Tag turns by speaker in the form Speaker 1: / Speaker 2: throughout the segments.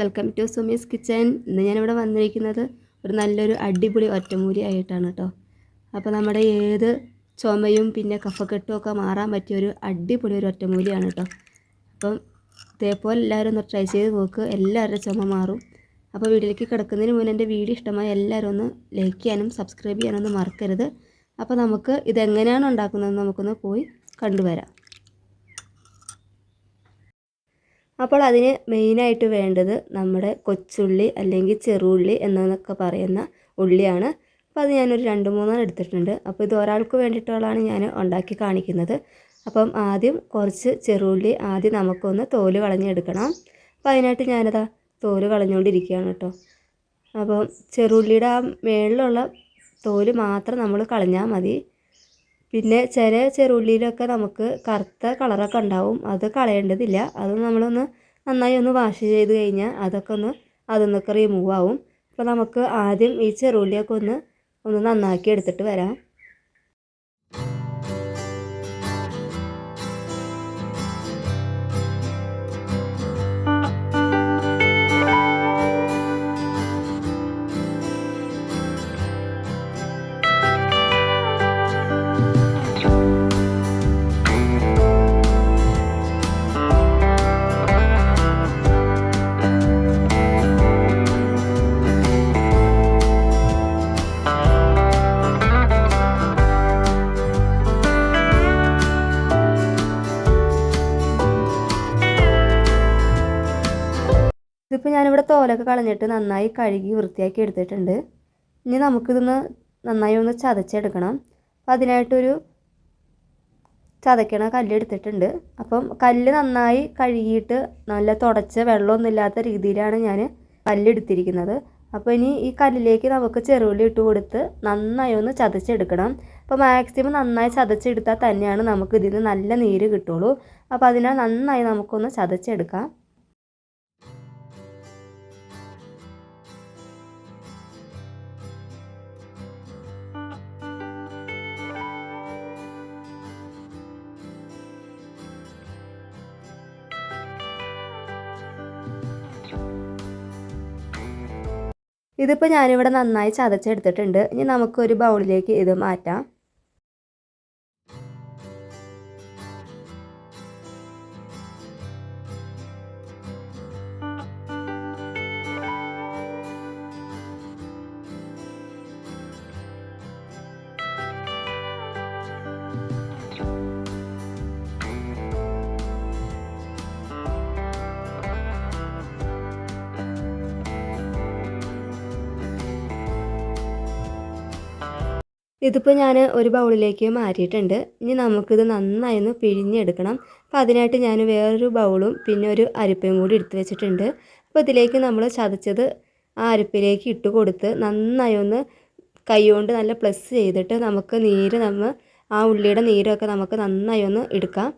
Speaker 1: Welcome to Sumi's kitchen ഇന്ന് ഞാനിവിടെ വന്നിരിക്കുന്നത് ഒരു നല്ലൊരു അടിപൊളി ഒറ്റമൂലി ആയിട്ടാണ് കേട്ടോ അപ്പോൾ നമ്മുടെ ഏത് ചുമയും പിന്നെ കഫക്കെട്ടും ഒക്കെ മാറാൻ പറ്റിയ ഒരു അടിപൊളി ഒരു ഒറ്റമൂലിയാണ് കേട്ടോ അപ്പം ഇതേപോലെ എല്ലാവരും ഒന്ന് ട്രൈ ചെയ്ത് നോക്ക് എല്ലാവരുടെ ചുമ മാറും. അപ്പോൾ വീട്ടിലേക്ക് കിടക്കുന്നതിന് മുന്നേ എന്റെ വീഡിയോ ഇഷ്ടമായ എല്ലാവരും ഒന്ന് ലൈക്ക് ചെയ്യാനും സബ്സ്ക്രൈബ് ചെയ്യാനൊന്നും മറക്കരുത്. അപ്പോൾ നമുക്ക് ഇതെങ്ങനെയാണ് ഉണ്ടാക്കുന്നതെന്ന് നമുക്കൊന്ന് പോയി കണ്ടുവരാം. അപ്പോൾ അതിന് മെയിനായിട്ട് വേണ്ടത് നമ്മുടെ കൊച്ചുള്ളി അല്ലെങ്കിൽ ചെറുള്ളി എന്നൊക്കെ പറയുന്ന ഉള്ളിയാണ്. അപ്പോൾ അത് ഞാനൊരു രണ്ട് മൂന്നെണ്ണം എടുത്തിട്ടുണ്ട്. അപ്പോൾ ഇത് ഒരാൾക്ക് വേണ്ടിയിട്ടുള്ളതാണ് ഞാൻ ഉണ്ടാക്കി കാണിക്കുന്നത്. അപ്പം ആദ്യം കുറച്ച് ചെറുള്ളി ആദ്യം നമുക്കൊന്ന് തോൽ കളഞ്ഞെടുക്കണം. അപ്പോൾ അതിനായിട്ട് ഞാനതാ തോൽ കളഞ്ഞുകൊണ്ടിരിക്കുകയാണ് കേട്ടോ. അപ്പം ചെറുള്ളിയുടെ ആ മേളിലുള്ള തോൽ മാത്രം നമ്മൾ കളഞ്ഞാൽ മതി. പിന്നെ ചില ചെറുള്ളിയിലൊക്കെ നമുക്ക് കറുത്ത കളറൊക്കെ ഉണ്ടാവും. അത് കളയേണ്ടതില്ല. അത് നമ്മളൊന്ന് നന്നായി ഒന്ന് വാഷ് ചെയ്ത് കഴിഞ്ഞാൽ അതൊക്കെ ഒന്ന് അതിൽ നിന്നൊക്കെ റിമൂവ് ആവും. അപ്പോൾ നമുക്ക് ആദ്യം ഈ ചെറുള്ളിയൊക്കെ ഒന്ന് ഒന്ന് നന്നാക്കി എടുത്തിട്ട് വരാം. ഞാനിവിടെ തോലൊക്കെ കളഞ്ഞിട്ട് നന്നായി കഴുകി വൃത്തിയാക്കി എടുത്തിട്ടുണ്ട്. ഇനി നമുക്കിതൊന്ന് നന്നായി ഒന്ന് ചതച്ചെടുക്കണം. അപ്പം അതിനായിട്ടൊരു ചതയ്ക്കണ കല്ലെടുത്തിട്ടുണ്ട് അപ്പം കല്ല് നന്നായി കഴുകിയിട്ട് നല്ല തുടച്ച് വെള്ളമൊന്നും ഇല്ലാത്ത രീതിയിലാണ് ഞാൻ കല്ലെടുത്തിരിക്കുന്നത്. അപ്പോൾ ഇനി ഈ കല്ലിലേക്ക് നമുക്ക് ചെറുള്ളി ഇട്ട് കൊടുത്ത് നന്നായി ഒന്ന് ചതച്ചെടുക്കണം. അപ്പോൾ മാക്സിമം നന്നായി ചതച്ചെടുത്താൽ തന്നെയാണ് നമുക്ക് നിന്ന് നല്ല നീര് കിട്ടുള്ളൂ. അപ്പോൾ അതിനാൽ നന്നായി നമുക്കൊന്ന് ചതച്ചെടുക്കാം. ഇതിപ്പോൾ ഞാനിവിടെ നന്നായി ചതച്ചെടുത്തിട്ടുണ്ട്. ഇനി നമുക്കൊരു ബൗളിലേക്ക് ഇത് മാറ്റാം. ഇതിപ്പോൾ ഞാൻ ഒരു ബൗളിലേക്ക് മാറ്റിയിട്ടുണ്ട്. ഇനി നമുക്കിത് നന്നായി ഒന്ന് പിഴിഞ്ഞെടുക്കണം. അപ്പോൾ അതിനായിട്ട് ഞാൻ വേറൊരു ബൗളും പിന്നെ ഒരു അരിപ്പയും കൂടി എടുത്തു വെച്ചിട്ടുണ്ട്. അപ്പോൾ ഇതിലേക്ക് നമ്മൾ ചതച്ചത് ആ അരിപ്പിലേക്ക് ഇട്ട് കൊടുത്ത് നന്നായി ഒന്ന് കൈകൊണ്ട് നല്ല പ്ലസ് ചെയ്തിട്ട് നമുക്ക് നീര് നമ്മൾ ആ ഉള്ളിയുടെ നീരൊക്കെ നമുക്ക് നന്നായി ഒന്ന് എടുക്കാം.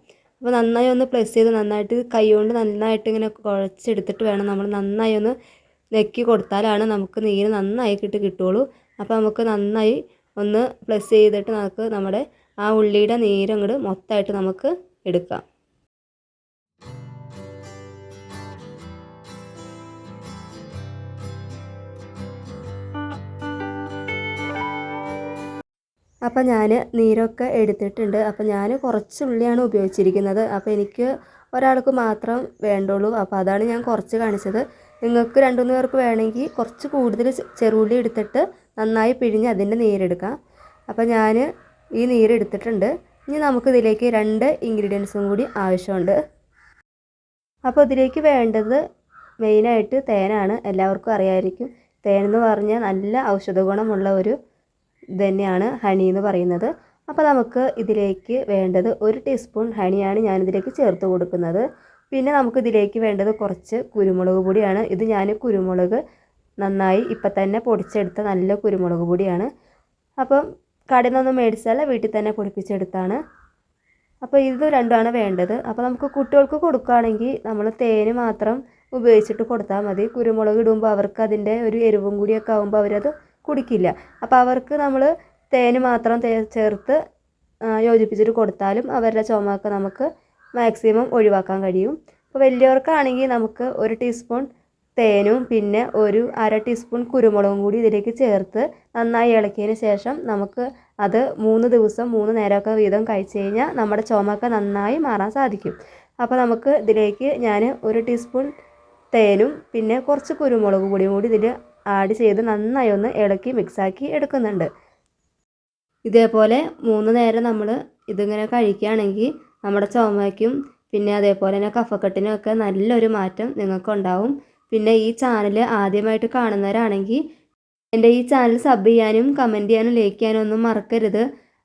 Speaker 1: അപ്പോൾ നന്നായി ഒന്ന് പ്ലസ് ചെയ്ത് നന്നായിട്ട് കൈകൊണ്ട് നന്നായിട്ട് ഇങ്ങനെ കുഴച്ചെടുത്തിട്ട് വേണം നമ്മൾ നന്നായി ഒന്ന് നെക്കി കൊടുത്താലാണ് നമുക്ക് നീര് നന്നായി കിട്ടി കിട്ടുള്ളൂ. അപ്പോൾ നമുക്ക് നന്നായി ഒന്ന് പ്ലസ് ചെയ്തിട്ട് നമുക്ക് നമ്മുടെ ആ ഉള്ളിയുടെ നീരങ്ങോട്ട് മൊത്തമായിട്ട് നമുക്ക് എടുക്കാം. അപ്പം ഞാൻ നീരൊക്കെ എടുത്തിട്ടുണ്ട്. അപ്പം ഞാൻ കുറച്ച് ഉള്ളിയാണ് ഉപയോഗിച്ചിരിക്കുന്നത്. അപ്പോൾ എനിക്ക് ഒരാൾക്ക് മാത്രം വേണ്ടുള്ളൂ. അപ്പോൾ അതാണ് ഞാൻ കുറച്ച് കാണിച്ചത്. നിങ്ങൾക്ക് രണ്ടു മൂന്ന് പേർക്ക് വേണമെങ്കിൽ കുറച്ച് കൂടുതൽ ചെറുള്ളി എടുത്തിട്ട് നന്നായി പിഴിഞ്ഞ് അതിന്റെ നീരെടുക്കാം. അപ്പോൾ ഞാൻ ഈ നീരെടുത്തിട്ടുണ്ട്. ഇനി നമുക്ക് ഇതിലേക്ക് രണ്ട് ഇൻഗ്രീഡിയൻസും കൂടി ആവശ്യമുണ്ട്. അപ്പോൾ ഇതിലേക്ക് വേണ്ടത് മെയിനായിട്ട് തേനാണ്. എല്ലാവർക്കും അറിയാമായിരിക്കും തേൻ എന്ന് പറഞ്ഞാൽ നല്ല ഔഷധ ഗുണമുള്ള ഒരു തന്നെയാണ് ഹണി എന്ന് പറയുന്നത്. അപ്പോൾ നമുക്ക് ഇതിലേക്ക് വേണ്ടത് ഒരു ടീസ്പൂൺ ഹണിയാണ് ഞാനിതിലേക്ക് ചേർത്ത് കൊടുക്കുന്നത്. പിന്നെ നമുക്ക് ഇതിലേക്ക് വേണ്ടത് കുറച്ച് കുരുമുളക് പൊടിയാണ്. ഇത് ഞാൻ കുരുമുളക് നന്നായി ഇപ്പം തന്നെ പൊടിച്ചെടുത്ത നല്ല കുരുമുളക് പൊടിയാണ്. അപ്പം കടയിൽ നിന്നൊന്നും മേടിച്ചല്ല വീട്ടിൽ തന്നെ പൊടിപ്പിച്ചെടുത്താണ് അപ്പോൾ ഇത് രണ്ടുമാണ് വേണ്ടത്. അപ്പോൾ നമുക്ക് കുട്ടികൾക്ക് കൊടുക്കുകയാണെങ്കിൽ നമ്മൾ തേന് മാത്രം ഉപയോഗിച്ചിട്ട് കൊടുത്താൽ മതി. കുരുമുളക് ഇടുമ്പോൾ അവർക്ക് അതിന്റെ ഒരു എരിവും കൂടിയൊക്കെ ആകുമ്പോൾ അവരത് കുടിക്കില്ല. അപ്പോൾ അവർക്ക് നമ്മൾ തേന് മാത്രം ചേർത്ത് യോജിപ്പിച്ചിട്ട് കൊടുത്താലും അവരുടെ ചുമയൊക്കെ നമുക്ക് മാക്സിമം ഒഴിവാക്കാൻ കഴിയും. അപ്പോൾ വലിയവർക്കാണെങ്കിൽ നമുക്ക് ഒരു ടീസ്പൂൺ തേനും പിന്നെ ഒരു അര ടീസ്പൂൺ കുരുമുളകും കൂടി ഇതിലേക്ക് ചേർത്ത് നന്നായി ഇളക്കിയതിന് ശേഷം നമുക്ക് അത് മൂന്ന് ദിവസം മൂന്ന് നേരമൊക്കെ വീതം കഴിച്ച് കഴിഞ്ഞാൽ നമ്മുടെ ചുമക്കെ നന്നായി മാറാൻ സാധിക്കും. അപ്പോൾ നമുക്ക് ഇതിലേക്ക് ഞാൻ ഒരു ടീസ്പൂൺ തേനും പിന്നെ കുറച്ച് കുരുമുളക് പൊടിയും കൂടി ഇതിൽ ആഡ് ചെയ്ത് നന്നായി ഒന്ന് ഇളക്കി മിക്സാക്കി എടുക്കുന്നുണ്ട്. ഇതേപോലെ മൂന്ന് നേരം നമ്മൾ ഇതിങ്ങനെ കഴിക്കുകയാണെങ്കിൽ നമ്മുടെ ചുമയ്ക്കും പിന്നെ അതേപോലെ തന്നെ കഫക്കെട്ടിനും ഒക്കെ നല്ലൊരു മാറ്റം നിങ്ങൾക്കുണ്ടാവും. പിന്നെ ഈ ചാനൽ ആദ്യമായിട്ട് കാണുന്നവരാണെങ്കിൽ എന്റെ ഈ ചാനൽ സബ് ചെയ്യാനും കമന്റ് ചെയ്യാനും ലൈക്ക് ചെയ്യാനും ഒന്നും മറക്കരുത്.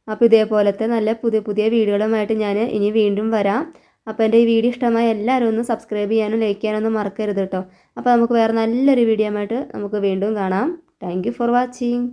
Speaker 1: അപ്പോൾ ഇതേപോലത്തെ നല്ല പുതിയ പുതിയ വീഡിയോകളുമായിട്ട് ഞാൻ ഇനി വീണ്ടും വരാം. അപ്പോൾ എന്റെ ഈ വീഡിയോ ഇഷ്ടമായ എല്ലാവരും ഒന്ന് സബ്സ്ക്രൈബ് ചെയ്യാനും ലൈക്ക് ചെയ്യാനും ഒന്നും മറക്കരുത് കേട്ടോ. അപ്പോൾ നമുക്ക് വേറെ നല്ലൊരു വീഡിയോ ആയിട്ട് നമുക്ക് വീണ്ടും കാണാം. Thank for watching.